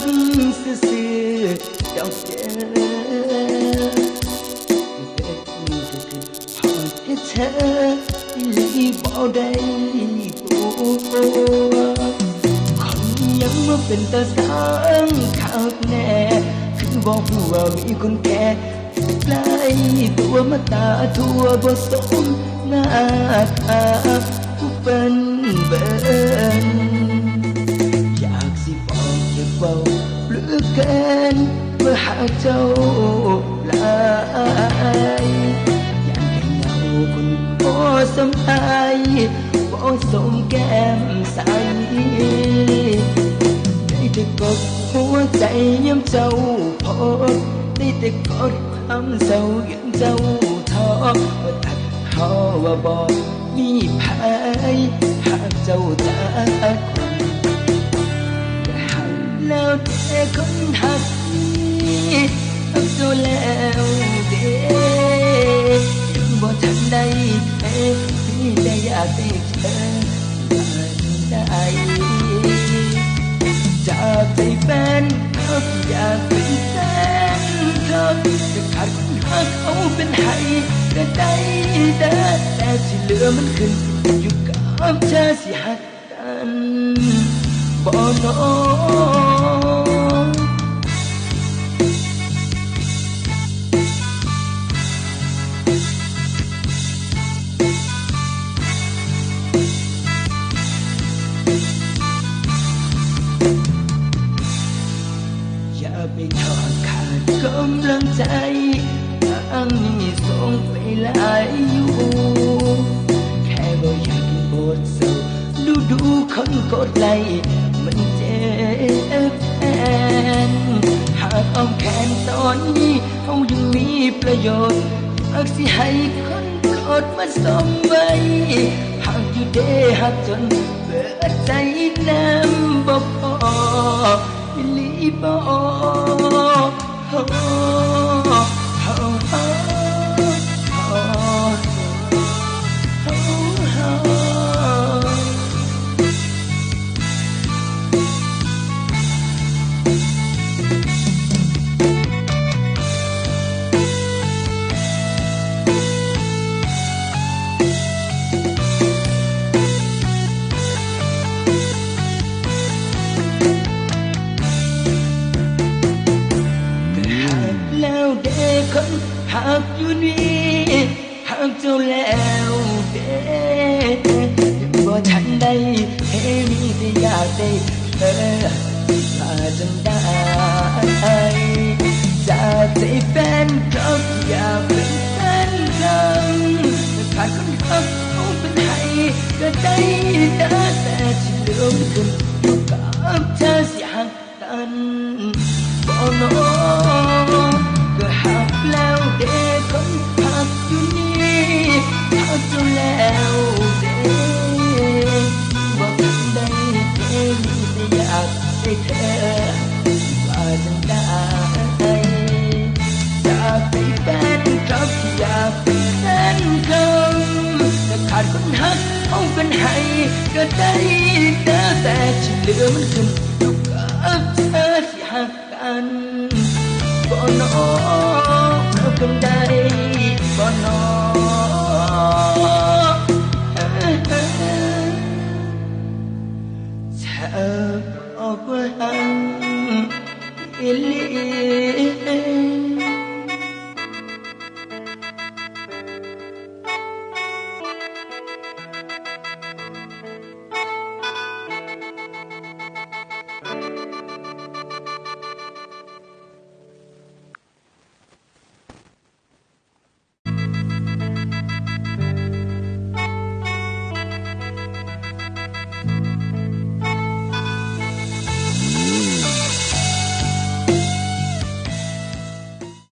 ซื่อๆดอกเด้อเป็นคือพอให้เธอลีบ่ได้ตัวคนยังมาเป็นตาสังขักแน่คือบอกว่ามีคนแก่ใกล้ตัวมาตาทั่วบ่สมหน้าตาผู้เป็นเบิ่น เบาเหลือเกินเมื่อหาเจ้าลายอยากให้เงาคนบ่สมตายบ่สมแก้มใสได้แต่กดหัวใจย้ำเจ้าพบได้แต่กดความเศร้าย้ำเจ้าท้อว่าตัดหอว่าบอกมีภัยหากเจ้าจาก แล้วแต่คนหักนี้หักตัวแล้วเด้ยังบ่ทันได้แค่ที่ได้อยากได้เธอผ่านได้จากใจแฟนเขาอยากเป็นแฟนเขาจะขาดคนหักเขาเป็นไห้ก็ได้เด้อแต่ที่เหลือมันขึ้นอยู่กับเธอสิหักกันบ่น ไปทอดขาดกำลังใจทางนี้ส่งไปหลายอยู่ แค่บ่อยากกินบทเศร้าดูดูคนกดไลมันเจ็บแทนหากเอาแขนตอนนี้เขายังมีประโยชน์หากสิให้คนกดมาสมไว้หากอยู่เดหักจนเบิดใจน้ำบ่พออี ห หากอยู่นี่หากเจ้าแล้วเด็กบ่ทันได้เฮมีแต่อยากได้เธอมาจนได้จากใจแฟนเขาที่อยากเป็นแฟนกันขาดคนหักเขาเป็นไห้ก็ได้แต่แต่ที่ลืมันขึ้นอกับเธอสิหักกันบ่นอ សេចក្ដីបើនឹងដែរតាពីបែនកោតាពីតែនកំតែខាត់គុណហឹកអូនគុណហៃក៏តែតែតែជលឿមិនគុំទុកអត់អត់ហាក់អានបងអូគុណដែរបងអូเธอ awkward.